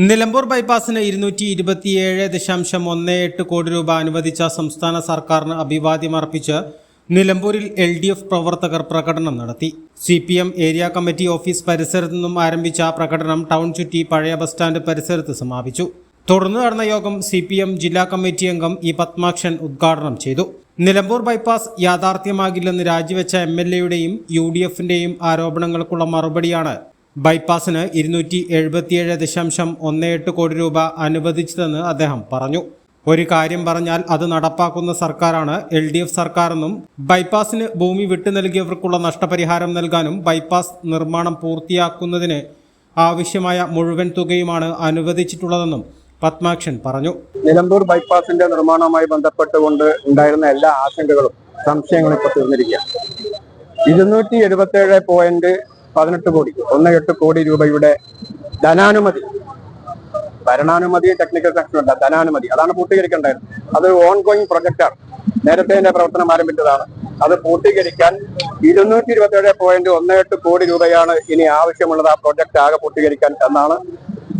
നിലമ്പൂർ ബൈപ്പാസിന് ഇരുന്നൂറ്റി ഇരുപത്തിയേഴ് ദശാംശം ഒന്ന് എട്ട് കോടി രൂപ അനുവദിച്ച സംസ്ഥാന സർക്കാരിന് അഭിവാദ്യം അർപ്പിച്ച് നിലമ്പൂരിൽ എൽ ഡി എഫ് പ്രവർത്തകർ പ്രകടനം നടത്തി. C P M area committee office പരിസരത്തു നിന്നും ആരംഭിച്ച പ്രകടനം ടൗൺ ചുറ്റി പഴയ ബസ് സ്റ്റാൻഡ് പരിസരത്ത് സമാപിച്ചു. തുടർന്ന് നടന്ന യോഗം സി പി എം ജില്ലാ കമ്മിറ്റി അംഗം ഇ പത്മാക്ഷൻ ഉദ്ഘാടനം ചെയ്തു. നിലമ്പൂർ ബൈപ്പാസ് യാഥാർത്ഥ്യമാകില്ലെന്ന് രാജിവെച്ച എം എൽ എയുടെയും യു ഡി എഫിന്റെയും ആരോപണങ്ങൾക്കുള്ള മറുപടിയാണ് ബൈപ്പാസിന് ഇരുന്നൂറ്റി എഴുപത്തിയേഴ് ദശാംശം ഒന്ന് എട്ട് കോടി രൂപ അനുവദിച്ചതെന്ന് അദ്ദേഹം പറഞ്ഞു. ഒരു കാര്യം പറഞ്ഞാൽ അത് നടപ്പാക്കുന്ന സർക്കാരാണ് എൽ ഡി എഫ് സർക്കാരെന്നും ബൈപ്പാസിന് ഭൂമി വിട്ടു നൽകിയവർക്കുള്ള നഷ്ടപരിഹാരം നൽകാനും ബൈപ്പാസ് നിർമ്മാണം പൂർത്തിയാക്കുന്നതിന് ആവശ്യമായ മുഴുവൻ തുകയുമാണ് അനുവദിച്ചിട്ടുള്ളതെന്നും പത്മാക്ഷൻ പറഞ്ഞു. നിലമ്പൂർ ബൈപ്പാസിന്റെ നിർമ്മാണവുമായി ബന്ധപ്പെട്ടുകൊണ്ട് ഉണ്ടായിരുന്ന എല്ലാ ആശങ്കകളും സംശയങ്ങളും ഇപ്പൊ തീർന്നിരിക്കുക ഇരുന്നൂറ്റി എഴുപത്തി ഏഴ് പോയിന്റ് പതിനെട്ട് കോടി. ഒന്ന് എട്ട് കോടി രൂപയുടെ ധനാനുമതി. ഭരണാനുമതി ടെക്നിക്കൽ സെക്ഷൻ ഉണ്ട് ധനാനുമതി. അതാണ് പൂർത്തീകരിക്കേണ്ടത്. അത് ഓൺ ഗോയിങ് പ്രൊജക്റ്റാണ് നേരത്തെ അതിന്റെ പ്രവർത്തനം ആരംഭിച്ചതാണ്. അത് പൂർത്തീകരിക്കാൻ ഇരുന്നൂറ്റി ഇരുപത്തി ഏഴ് പോയിന്റ് ഒന്ന് എട്ട് കോടി രൂപയാണ് ഇനി ആവശ്യമുള്ളത് ആ പ്രൊജക്ട് ആകെ പൂർത്തീകരിക്കാൻ എന്നാണ്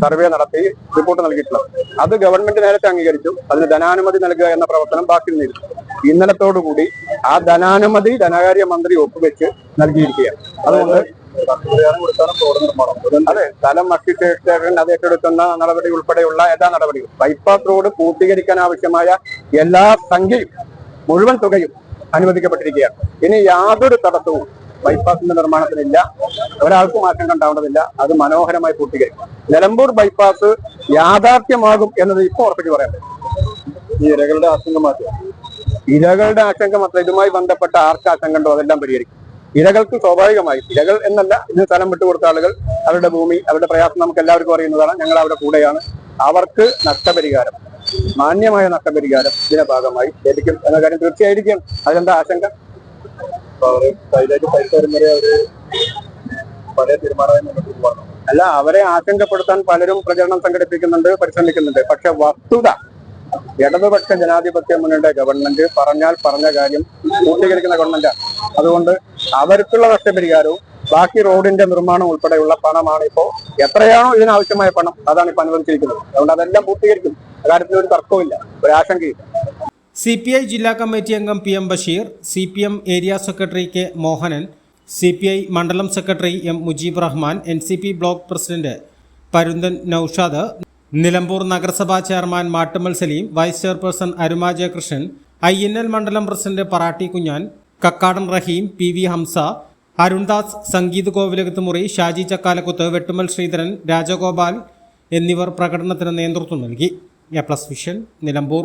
സർവേ നടത്തി റിപ്പോർട്ട് നൽകിയിട്ടുള്ളത്. അത് ഗവൺമെന്റ് നേരത്തെ അംഗീകരിച്ചു. അതിന് ധനാനുമതി നൽകുക എന്ന പ്രവർത്തനം ബാക്കി നിന്നിരുന്നു. ഇന്നലത്തോടുകൂടി ആ ധനാനുമതി ധനകാര്യ മന്ത്രി ഒപ്പുവെച്ച് നൽകിയിരിക്കുകയാണ്. അതുകൊണ്ട് അതെ സ്ഥലം അക്വിറ്റേഷൻ അത് ഏറ്റെടുക്കുന്ന നടപടി ഉൾപ്പെടെയുള്ള എല്ലാ നടപടികളും. ബൈപ്പാസ് റോഡ് പൂർത്തീകരിക്കാൻ ആവശ്യമായ എല്ലാ സംഖ്യയും മുഴുവൻ തുകയും അനുവദിക്കപ്പെട്ടിരിക്കുകയാണ്. ഇനി യാതൊരു തടസ്സവും ബൈപ്പാസിന്റെ നിർമ്മാണത്തിനില്ല. ഒരാൾക്കും ആശങ്ക ഉണ്ടാവേണ്ടതില്ല അത് മനോഹരമായി പൂർത്തീകരിക്കും. നിലമ്പൂർ ബൈപ്പാസ് യാഥാർത്ഥ്യമാകും എന്നത് ഇപ്പോൾ ഉറപ്പിച്ച് പറയാം ഈ ഇരകളുടെ ആശങ്ക മാറ്റുക ഇരകളുടെ ആശങ്ക മാത്രം ഇതുമായി ബന്ധപ്പെട്ട ആർക്ക് ആശങ്ക ഉണ്ടോ അതെല്ലാം പരിഹരിക്കും. ഇരകൾക്ക് സ്വാഭാവികമായി ഇരകൾ എന്നല്ല ഇതിന് സ്ഥലം വിട്ടുകൊടുത്ത ആളുകൾ അവരുടെ ഭൂമി അവരുടെ പ്രയാസം നമുക്ക് എല്ലാവർക്കും അറിയുന്നതാണ്. ഞങ്ങൾ അവരുടെ കൂടെയാണ്. അവർക്ക് നഷ്ടപരിഹാരം മാന്യമായ നഷ്ടപരിഹാരം ഇതിന്റെ ഭാഗമായി ലഭിക്കും എന്ന കാര്യം തീർച്ചയായിരിക്കും. അതിലെന്താ ആശങ്ക? അല്ല അവരെ ആശങ്കപ്പെടുത്താൻ പലരും പ്രചരണം സംഘടിപ്പിക്കുന്നുണ്ട് പരിശ്രമിക്കുന്നുണ്ട്. പക്ഷെ വസ്തുത ഇടതുപക്ഷ ജനാധിപത്യ മുന്നണിയുടെ ഗവൺമെന്റ് പറഞ്ഞാൽ പറഞ്ഞ കാര്യം പൂർത്തീകരിക്കുന്ന ഗവൺമെന്റാണ് അതുകൊണ്ട് അവർക്കുള്ള നഷ്ടപരിഹാരവും ബാക്കി റോഡിന്റെ നിർമ്മാണം ഉൾപ്പെടെയുള്ള പണമാണ് ഇപ്പോ എത്രയാണോ ഇതിനാവശ്യമായ പണം അതാണ് ഇപ്പൊ അനുവദിച്ചിരിക്കുന്നത്. അതുകൊണ്ട് അതെല്ലാം പൂർത്തീകരിക്കും. അക്കാര്യത്തിൽ ഒരു തർക്കവുമില്ല. ഒരു ആശങ്കയില്ല. സി പി ഐ ജില്ലാ കമ്മിറ്റി അംഗം P M Basheer C P M area secretary K Mohanan C P I മണ്ഡലം secretary M Mujeeb Rahman N C P block president Parunthan Noushad Nilambur നഗരസഭാ chairman Mattumal Saleem vice chairperson Aruma Jayakrishnan I N L മണ്ഡലം president Paratti Kunjan Kakkadan Rahim P V Hamsa Arundas Sangeeth Kovilakath Muri Shaji Chakkalakuth Vettumal Sreedharan Rajagopal എന്നിവർ പ്രകടനത്തിന് നേതൃത്വം നൽകി. A Plus Vision Nilambur.